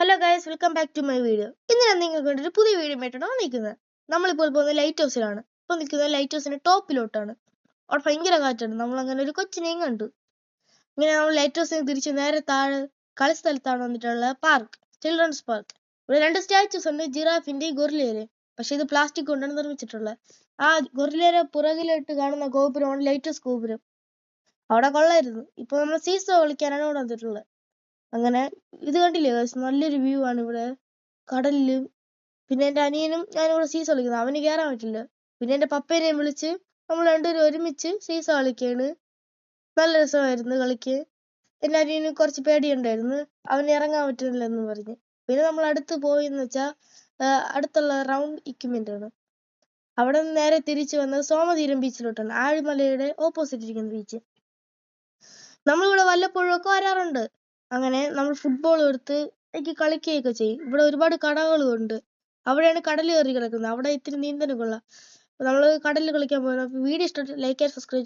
Hello guys welcome back to my video ഇന്ന് ഞാൻ നിങ്ങൾക്ക് വേണ്ടി ഒരു പുതിയ വീഡിയോ ആയിട്ടാണ് നമ്മളിപ്പോൾ പോകുന്നത് ലൈറ്റ് ഹൗസിലാണ് ഇപ്പോൾ നിൽക്കുന്നത് ലൈറ്റ് ഹൗസിന്റെ ടോപ്പിലോട്ടാണ്. അവിടെ ഭയങ്കര കാറ്റാണ്. നമ്മൾ അങ്ങനെ ഒരു കൊച്ചിനെയും കണ്ടു. ഇങ്ങനെ നമ്മൾ ലൈറ്റ് ഹൗസിന് തിരിച്ച് നേരെ താഴെ കളിസ്ഥലത്താണ് വന്നിട്ടുള്ള പാർക്ക് ചിൽഡ്രൻസ് പാർക്ക് ഇവിടെ രണ്ട് സ്റ്റാച്യൂസ് ഉണ്ട് ജിറാഫിന്റെയും ഗൊറിലയുടെ പക്ഷേ ഇത് പ്ലാസ്റ്റിക് കൊണ്ടാണ് നിർമ്മിച്ചിട്ടുള്ളത്. ആ ഗൊറിലയുടെ പുറകിലായിട്ട് കാണുന്ന ഗോപുരമാണ് ലൈറ്റ് ഹൗസ് ഗോപുരം. അവിടെ കൊള്ളായിരുന്നു. ഇപ്പോൾ നമ്മൾ സീസോ കളിക്കാനാണ് ഇവിടെ വന്നിട്ടുള്ളത്. അങ്ങനെ ഇത് കണ്ടില്ലേ guys? നല്ലൊരു വ്യൂ ആണ് ഇവിടെ. കടലിൽ പിന്നെ എന്റെ അനിയനും ഞാനും കൂടെ സീസ കളിക്കുന്നത് അവന് കേറാൻ പറ്റില്ല. പിന്നെ എന്റെ പപ്പേനെയും വിളിച്ച് നമ്മൾ രണ്ടുപേരും ഒരുമിച്ച് സീസ കളിക്കുകയാണ് നല്ല രസമായിരുന്നു കളിക്ക് എന്റെ അനിയന് കുറച്ച് പേടിയുണ്ടായിരുന്നു. അവന് ഇറങ്ങാൻ പറ്റുന്നില്ല എന്ന് പറഞ്ഞ്. പിന്നെ നമ്മൾ അടുത്ത് പോയെന്ന് വെച്ചാൽ അടുത്തുള്ള റൗണ്ട് ഇക്വിപ്മെന്റ് ആണ്. അവിടെ നിന്ന് നേരെ തിരിച്ചു വന്നത് സോമതീരം ബീച്ചിലോട്ടാണ് ആഴിമലയുടെ ഓപ്പോസിറ്റ് ഇരിക്കുന്ന ബീച്ച് നമ്മളിവിടെ വല്ലപ്പോഴും ഒക്കെ വരാറുണ്ട്. അങ്ങനെ നമ്മൾ ഫുട്ബോൾ എടുത്ത് എനിക്ക് കളിക്കുകയൊക്കെ ചെയ്യും. ഇവിടെ ഒരുപാട് കടകളും ഉണ്ട് അവിടെയാണ് കടൽ കയറി കിടക്കുന്നത്. അവിടെ ഇത്തിരി നീന്തലും കൊള്ളാം. നമ്മൾ കടലിൽ കളിക്കാൻ പോകുന്ന വീഡിയോ ഇഷ്ടപ്പെട്ട് ലൈക്ക് ആൻഡ് സബ്സ്ക്രൈബ്